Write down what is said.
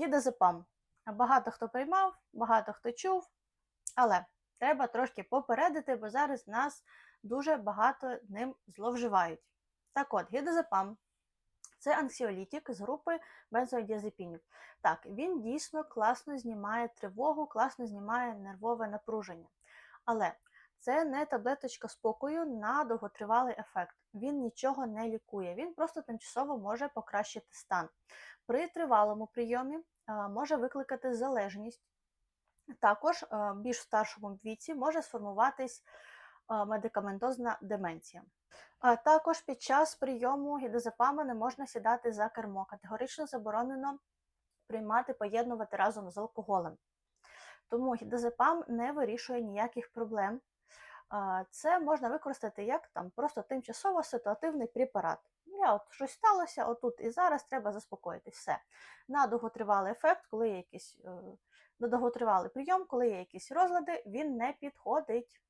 Гідозепам. Багато хто приймав, багато хто чув, але треба трошки попередити, бо зараз нас дуже багато ним зловживають. Так от, гідозепам це анксіолітик з групи бензодіазепінів. Так, він дійсно класно знімає тривогу, класно знімає нервове напруження. Але це не таблеточка спокою на довготривалий ефект. Він нічого не лікує, він просто тимчасово може покращити стан. При тривалому прийомі е, може викликати залежність. Також е, більш в старшому віці може сформуватись е, медикаментозна деменція. Також під час прийому гідозепаму не можна сідати за кермо. Категорично заборонено приймати, поєднувати разом з алкоголем. Тому гідозепам не вирішує ніяких проблем. Це можна використати як там просто тимчасово ситуативний препарат. Я от щось сталося, отут і зараз треба заспокоїтись. Все. На довготривалий ефект, коли є якийсь е, на довготривалий прийом, коли є якісь розлади, він не підходить.